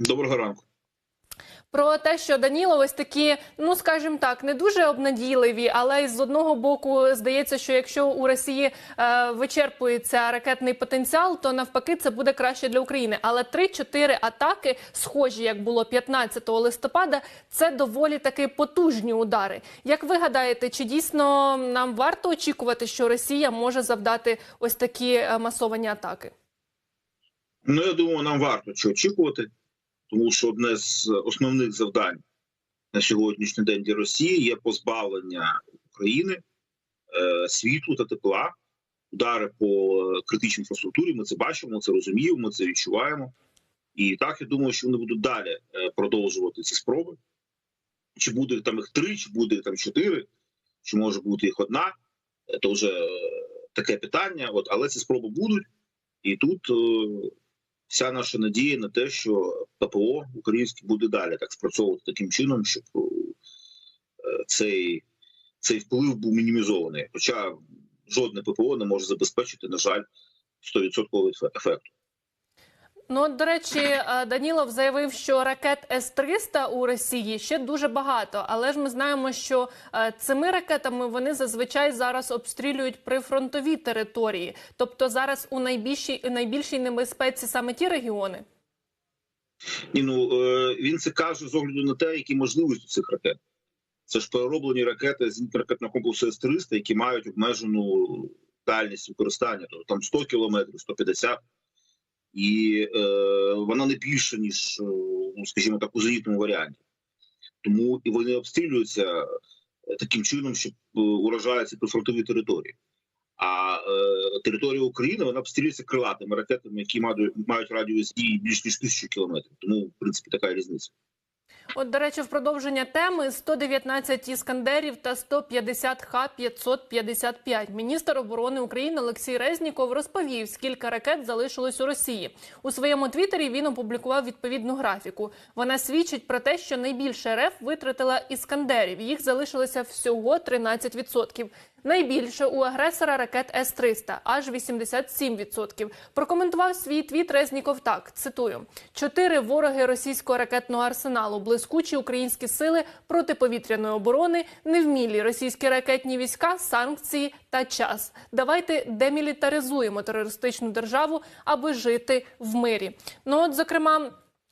Доброго ранку. Про те, що Даніло ось такі, ну скажімо так, не дуже обнадійливі, але з одного боку здається, що якщо у Росії е, вичерпується ракетний потенціал, то навпаки це буде краще для України. Але 3-4 атаки, схожі як було 15 листопада, це доволі таки потужні удари. Як ви гадаєте, чи дійсно нам варто очікувати, що Росія може завдати ось такі е, масовані атаки? Ну я думаю, нам варто цього очікувати, тому що одне з основних завдань на сьогоднішній день для Росії є позбавлення України е, світлу та тепла, удари по критичній інфраструктурі. Ми це бачимо, це розуміємо, це відчуваємо. І так я думаю, що вони будуть далі е, продовжувати ці спроби. Чи буде там їх три, чи буде там чотири, чи може бути їх одна, е, то вже е, таке питання. От, але ці спроби будуть, і тут. Вся наша надія на те, що ППО українське буде далі так спрацьовувати таким чином, щоб е, цей, цей вплив був мінімізований. Хоча жодне ППО не може забезпечити, на жаль, 100% ефекту. Ну, до речі, е, Данілов заявив, що ракет С-300 у Росії ще дуже багато, але ж ми знаємо, що е, цими ракетами вони зазвичай зараз обстрілюють прифронтові території. Тобто зараз у найбільшій найбільшій небезпеці саме ті регіони. Ні, ну е, він це каже з огляду на те, які можливості цих ракет. Це ж перероблені ракети з ракетного комплексу С-300, які мають обмежену дальність використання, тобто там 100 кілометрів, 150 і е, вона не більша ніж, е, ну, скажімо так, у зенітному варіанті. Тому і вони обстрілюються е, таким чином, що е, уражаються прифронтові території. А е, територія України вона обстрілюється крилатими ракетами, які мають, мають радіус дії більш ніж тисячу кілометрів. Тому, в принципі, така різниця. От, до речі, в продовження теми 119 іскандерів та 150 Х-555. Міністр оборони України Олексій Резніков розповів, скільки ракет залишилось у Росії. У своєму твіттері він опублікував відповідну графіку. Вона свідчить про те, що найбільше РФ витратила іскандерів. Їх залишилося всього 13%. Найбільше у агресора ракет С-300 – аж 87%. Прокоментував свій твіт Резніков так, цитую. «Чотири вороги російського ракетного арсеналу, блискучі українські сили протиповітряної оборони, невмілі російські ракетні війська, санкції та час. Давайте демілітаризуємо терористичну державу, аби жити в мирі». Ну от, зокрема,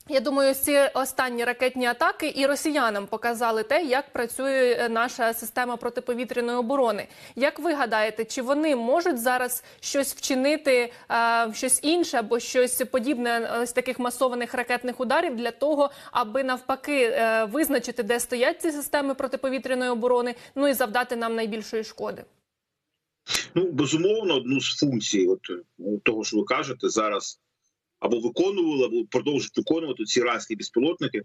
я думаю, ці останні ракетні атаки і росіянам показали те, як працює е, наша система протиповітряної оборони. Як ви гадаєте, чи вони можуть зараз щось вчинити, е, щось інше або щось подібне ось таких масованих ракетних ударів для того, аби навпаки е, визначити, де стоять ці системи протиповітряної оборони, ну і завдати нам найбільшої шкоди? Ну безумовно, одну з функцій, от того, що ви кажете, зараз або виконували, або продовжують виконувати ці іранські безпілотники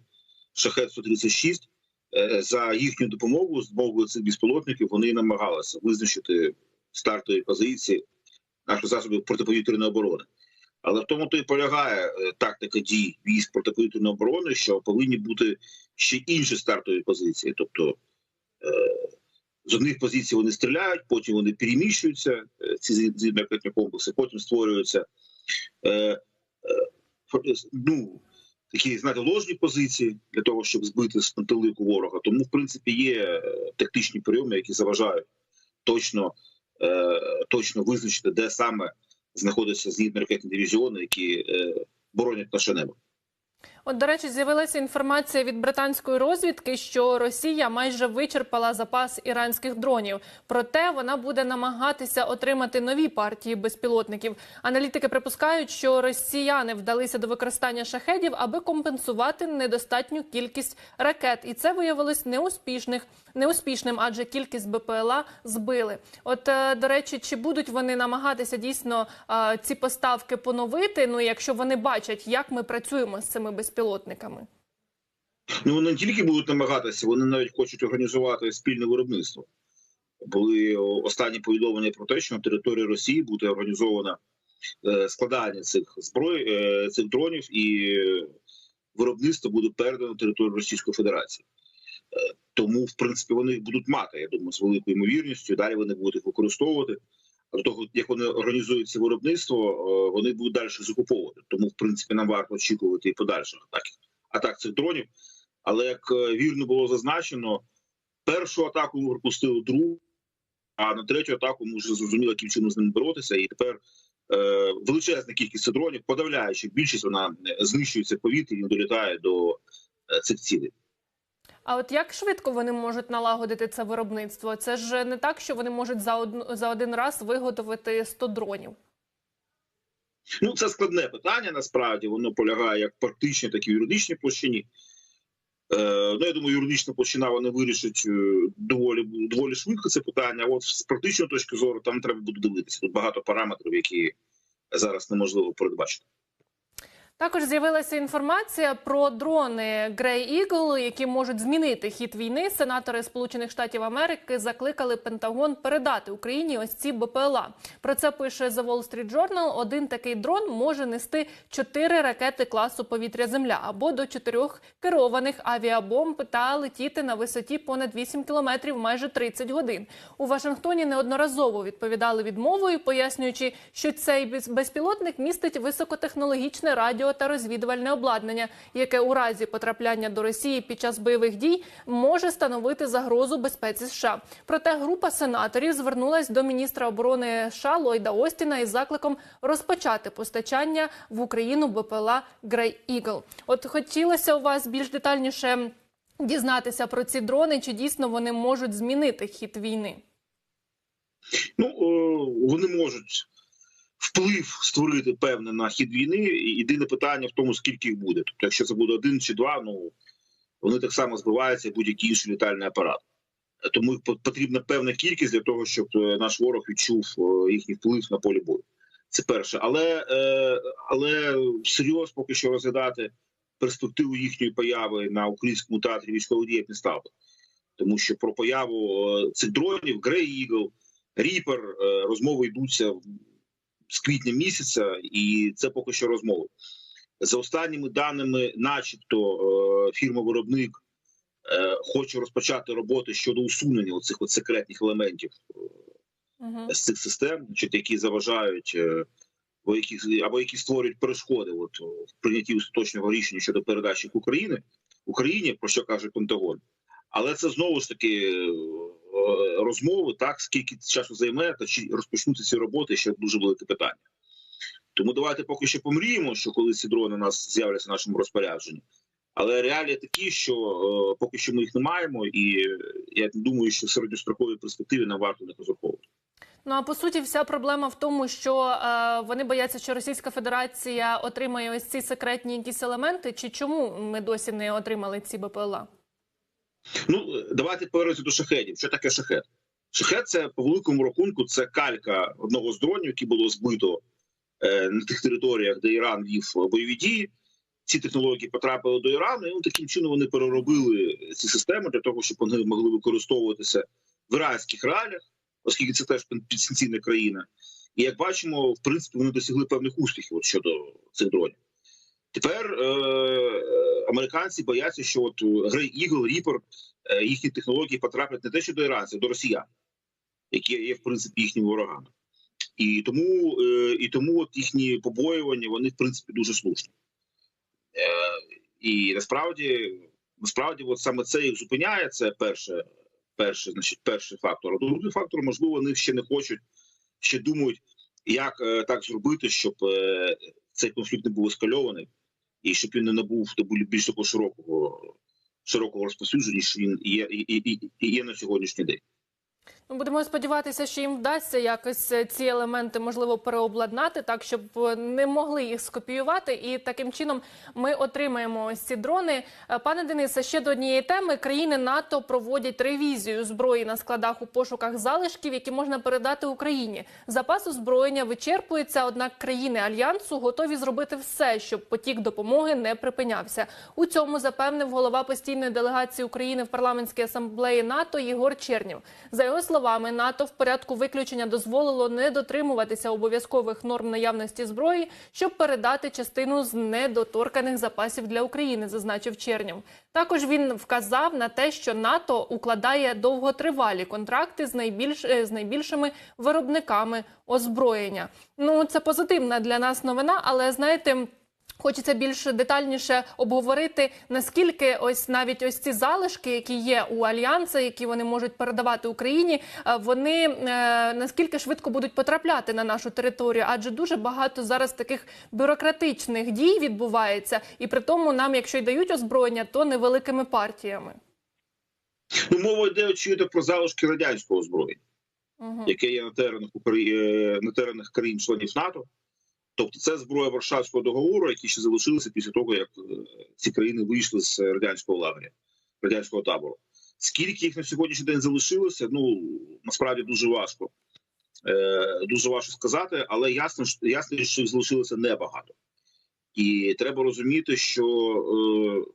шахет 136 Е, за їхню допомогу з боку цих безпілотників вони намагалися визначити стартові позиції наших засобів протиповітряної оборони. Але в тому то і полягає е, тактика дій військ протиповітряної оборони, що повинні бути ще інші стартові позиції. Тобто е, з одних позицій вони стріляють, потім вони переміщуються, ці зенітно комплекси, потім створюються ну, такі знаєте, ложні позиції для того, щоб збити з пантелику ворога. Тому, в принципі, є е, тактичні прийоми, які заважають точно, е, точно визначити, де саме знаходяться зенітно ракетні дивізіони, які е, боронять наше небо. От, до речі, з'явилася інформація від британської розвідки, що Росія майже вичерпала запас іранських дронів. Проте вона буде намагатися отримати нові партії безпілотників. Аналітики припускають, що росіяни вдалися до використання шахедів, аби компенсувати недостатню кількість ракет, і це виявилось неуспішних неуспішним, адже кількість БПЛА збили. От е, до речі, чи будуть вони намагатися дійсно е, ці поставки поновити? Ну якщо вони бачать, як ми працюємо з цими безпілотниками. Ну вони не тільки будуть намагатися, вони навіть хочуть організувати спільне виробництво. Були останні повідомлення про те, що на території Росії буде організовано е, складання цих зброй, е, цих дронів, і виробництво буде передано територію Російської Федерації. Е, Тому, в принципі, вони їх будуть мати, я думаю, з великою ймовірністю. Далі вони будуть їх використовувати. Того, як вони організують це виробництво, е, вони будуть далі закуповувати. Тому, в принципі, нам варто очікувати і подальших атак атак цих дронів. Але як е, вірно було зазначено, першу атаку ми пропустили другу, а на третю атаку ми вже зрозуміли, яким чином з ними боротися. І тепер е, величезна кількість дронів, подавляючи більшість, вона е, знищується в повітрі і долітає до цих цілей. А от як швидко вони можуть налагодити це виробництво? Це ж не так, що вони можуть за одну за один раз виготовити 100 дронів. Ну, це складне питання. Насправді воно полягає як в практичній, так і в юридичній площині. Е, ну, я думаю, юридична площина вони вирішить е, доволі доволі швидко це питання. От з практичної точки зору там треба буде дивитися. Тут багато параметрів, які зараз неможливо передбачити. Також з'явилася інформація про дрони Grey Eagle, які можуть змінити хід війни. Сенатори Сполучених Штатів Америки закликали Пентагон передати Україні ось ці БПЛА. Про це пише The Wall Street Journal. Один такий дрон може нести чотири ракети класу повітря-земля або до чотирьох керованих авіабомб та летіти на висоті понад 8 кілометрів майже 30 годин. У Вашингтоні неодноразово відповідали відмовою, пояснюючи, що цей безпілотник містить високотехнологічне радіо та розвідувальне обладнання, яке у разі потрапляння до Росії під час бойових дій може становити загрозу безпеці США. Проте група сенаторів звернулась до міністра оборони США Ллойда Остіна із закликом розпочати постачання в Україну БПЛА Grey Eagle. От хотілося у вас більш детальніше дізнатися про ці дрони, чи дійсно вони можуть змінити хід війни? Ну вони можуть вплив створити певне на хід війни. Єдине питання в тому, скільки їх буде. Тобто, якщо це буде один чи два, ну вони так само збиваються, як будь-який інший літальний апарат. Тому потрібна певна кількість для того, щоб е, наш ворог відчув е, їхній вплив на полі бою. Це перше, але е, але серйоз поки що розглядати перспективу їхньої появи на українському театрі військових дій не став. Тому що про появу цих дронів, Grey Eagle, Reaper розмови йдуться з квітня місяця, і це поки що розмови. За останніми даними, начебто, е, фірма-виробник е, хоче розпочати роботи щодо усунення оцих от секретних елементів uh з цих систем, які заважають або які, або які створюють перешкоди от, в прийнятті остаточного рішення щодо передачі України Україні, про що каже Пентагон. Але це знову ж таки Е, розмови, так скільки часу займе, та чи розпочнуться ці роботи ще дуже велике питання. Тому давайте поки що помріємо, що коли ці дрони у нас з'являться в нашому розпорядженні. Але реалії такі, що е, поки що ми їх не маємо, і я думаю, що в середньостроковій перспективі нам варто не розраховувати. Ну а по суті, вся проблема в тому, що е, вони бояться, що Російська Федерація отримає ось ці секретні якісь елементи. Чи чому ми досі не отримали ці БПЛА? Ну давайте повернемося до шахедів. Що таке шахет? Шахет це по великому рахунку це калька одного з дронів, які було збито е, на тих територіях, де Іран вів бойові дії. Ці технології потрапили до Ірану, і ну, таким чином вони переробили ці системи для того, щоб вони могли використовуватися в іранських реаліях, оскільки це теж підсанкційна країна. І як бачимо, в принципі, вони досягли певних успіхів от щодо цих дронів. Тепер е, американці бояться, що от Grey Eagle, Reaper, е, їхні технології потраплять не те, що до іранців, до росіян, які є в принципі їхніми ворогами, і тому е, і тому от їхні побоювання вони в принципі дуже слушні. Е, І насправді, насправді, от саме це їх зупиняє. Це перше, перше, значить, перший фактор. А другий фактор, можливо, вони ще не хочуть, ще думають, як е, так зробити, щоб е, цей конфлікт не був ескальований і щоб він не набув більш такого широкого широкого розповсюдження, ніж він є і, і є на сьогоднішній день. Ми будемо сподіватися, що їм вдасться якось е, ці елементи можливо переобладнати, так щоб е, не могли їх скопіювати, і таким чином ми отримаємо ось ці дрони. Е, пане Денисе, ще до однієї теми країни НАТО проводять ревізію зброї на складах у пошуках залишків, які можна передати Україні. Запас озброєння вичерпується однак країни альянсу готові зробити все, щоб потік допомоги не припинявся. У цьому запевнив голова постійної делегації України в парламентській асамблеї НАТО Єгор Чернів. За його словами, НАТО в порядку виключення дозволило не дотримуватися обов'язкових норм наявності зброї, щоб передати частину з недоторканих запасів для України, зазначив Чернів. Також він вказав на те, що НАТО укладає довготривалі контракти з найбільш е, з найбільшими виробниками озброєння. Ну це позитивна для нас новина, але знаєте. Хочеться більш детальніше обговорити, наскільки ось навіть ось ці залишки, які є у альянсу, які вони можуть передавати Україні, е, вони е, наскільки швидко будуть потрапляти на нашу територію, адже дуже багато зараз таких бюрократичних дій відбувається, і при тому нам, якщо й дають озброєння, то невеликими партіями. Ну, мова йде очевидно про залишки радянського озброєння, Угу. яке є на теренах е, на теренах країн-членів НАТО. Тобто, це зброя Варшавського договору, які ще залишилися після того, як е, ці країни вийшли з радянського лагеря, радянського табору. Скільки їх на сьогоднішній день залишилося? Ну насправді дуже важко. Е, дуже важко сказати, але ясно, ясно, що їх залишилося небагато. І треба розуміти, що е,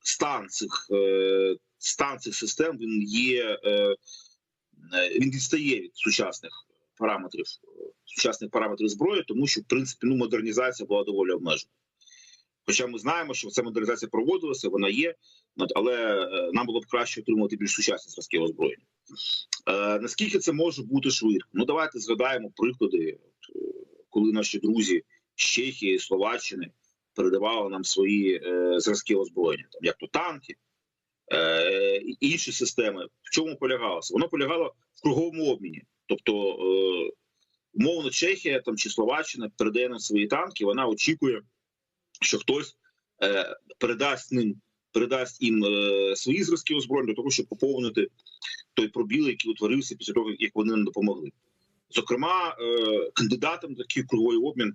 стан цих е, стан цих систем він є е, е, він відстає від сучасних параметрів е, сучасних параметрів зброї, тому що в принципі ну модернізація була доволі обмежена. Хоча ми знаємо, що ця модернізація проводилася, вона є, але е, нам було б краще отримати більш сучасні зразки озброєння. Е, наскільки це може бути швидко? Ну давайте згадаємо приклади, е, коли наші друзі з Чехії, Словаччини передавали нам свої е, зразки озброєння, там як то танки, е, інші системи. В чому полягалося? Воно полягало в круговому обміні. Тобто, е, умовно, Чехія там чи Словаччина передає нам свої танки, вона очікує, що хтось е, передасть ним. Передасть їм е, свої зразки озброєння для того, щоб поповнити той пробіл, який утворився після того, як вони нам допомогли. Зокрема, е, кандидатом такий круговий обмін е,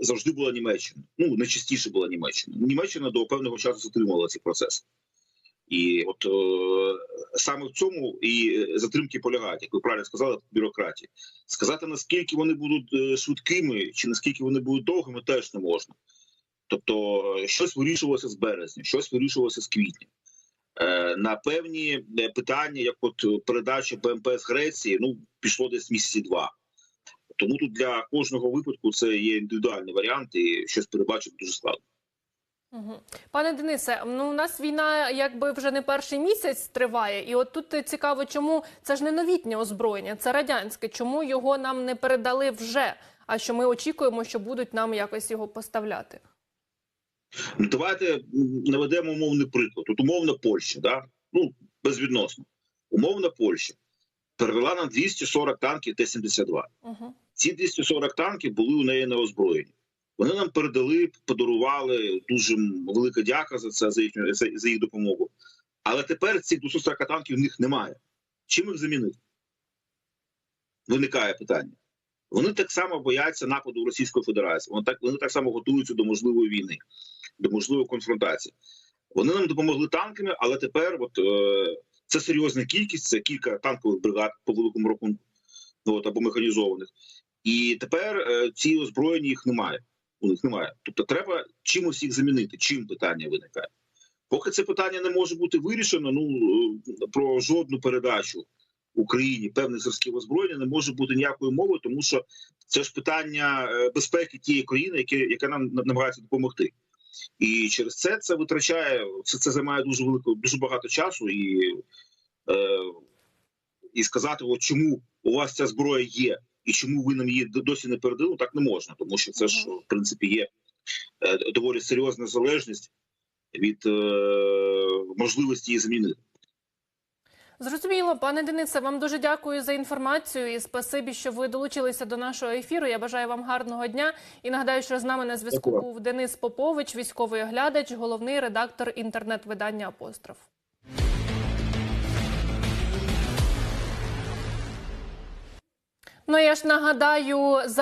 завжди була Німеччина. Ну найчастіше була Німеччина. Німеччина до певного часу затримувала ці процеси. І от е, саме в цьому і затримки полягають, як ви правильно сказали, в бюрократії. Сказати наскільки вони будуть е, швидкими чи наскільки вони будуть довгими, теж не можна. Тобто, е, щось вирішувалося з березня, щось вирішувалося з квітня. На певні питання, як от передача БМП з Греції, ну пішло десь місяці два. Тому тут для кожного випадку це є індивідуальний варіант, і щось передбачити дуже складно. Угу. Пане Денисе, ну у нас війна якби вже не перший місяць триває, і от тут цікаво, чому це ж не новітнє озброєння, це радянське. Чому його нам не передали вже? А що ми очікуємо, що будуть нам якось його поставляти? Давайте наведемо умовний приклад. Тут умовна Польща, да? ну безвідносно. Умовна Польща передала нам 240 танків Т-72. Угу. Ці 240 танків були у неї на озброєнні. Вони нам передали, подарували дуже велика дяка за це за їхню за, за їх допомогу. Але тепер цих 240 танків в них немає. Чим їх замінити? Виникає питання. Вони так само бояться нападу Російської Федерації. Вони так вони так само готуються до можливої війни, до можливої конфронтації. Вони нам допомогли танками, але тепер от, е, це серйозна кількість, це кілька танкових бригад по великому рахунку, ну, от, або механізованих. І тепер е, ці озброєння їх немає. У них немає. Тобто треба чимось їх замінити. Чим питання виникає? Поки це питання не може бути вирішено, ну е, про жодну передачу Україні певних зразків озброєння не може бути ніякої мови, тому що це ж питання е, безпеки тієї країни, яке, яка нам намагається допомогти. І через це це витрачає це, це займає дуже велико, дуже багато часу і, е, і сказати, от чому у вас ця зброя є, і чому ви нам її досі не передали, ну, так не можна, тому що це ж в принципі є е, доволі серйозна залежність від е, можливості її змінити. Зрозуміло, пане Денисе, вам дуже дякую за інформацію і спасибі, що ви долучилися до нашого ефіру. Я бажаю вам гарного дня і нагадаю, що з нами на зв'язку був Денис Попович, військовий оглядач, головний редактор інтернет-видання Апостроф. Ну я ж нагадаю за.